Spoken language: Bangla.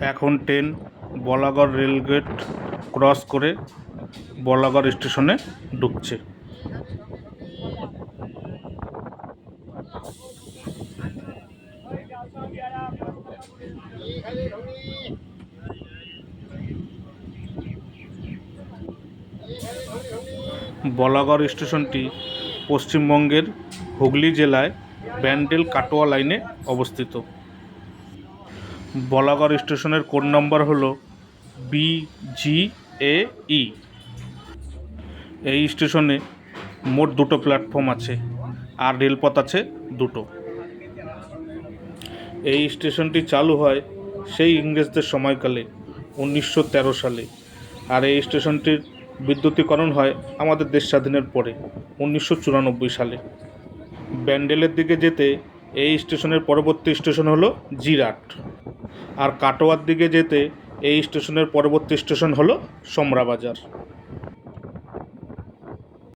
এখন ট্রেন বলাগড় রেলগেট ক্রস করে বলাগড় স্টেশনে ঢুকছে। বলাগড় স্টেশনটি পশ্চিমবঙ্গের হুগলি জেলায় ব্যান্ডেল কাটোয়া লাইনে অবস্থিত। বলাগড় স্টেশনের কোড নম্বর হলো বি জি এ ই। এই স্টেশনে মোট দুটো প্ল্যাটফর্ম আছে, আর রেলপথ আছে দুটো। এই স্টেশনটি চালু হয় সেই ইংরেজদের সময়কালে উনিশশো তেরো সালে, আর এই স্টেশনটির বিদ্যুতীকরণ হয় আমাদের দেশ স্বাধীনের পরে, উনিশশো চুরানব্বই সালে। ব্যান্ডেলের দিকে যেতে এই স্টেশনের পরবর্তী স্টেশন হলো জিরাট। আর কাটোয়ার দিকে যেতে এই স্টেশনের পরবর্তী স্টেশন হলো সমরাবাজার।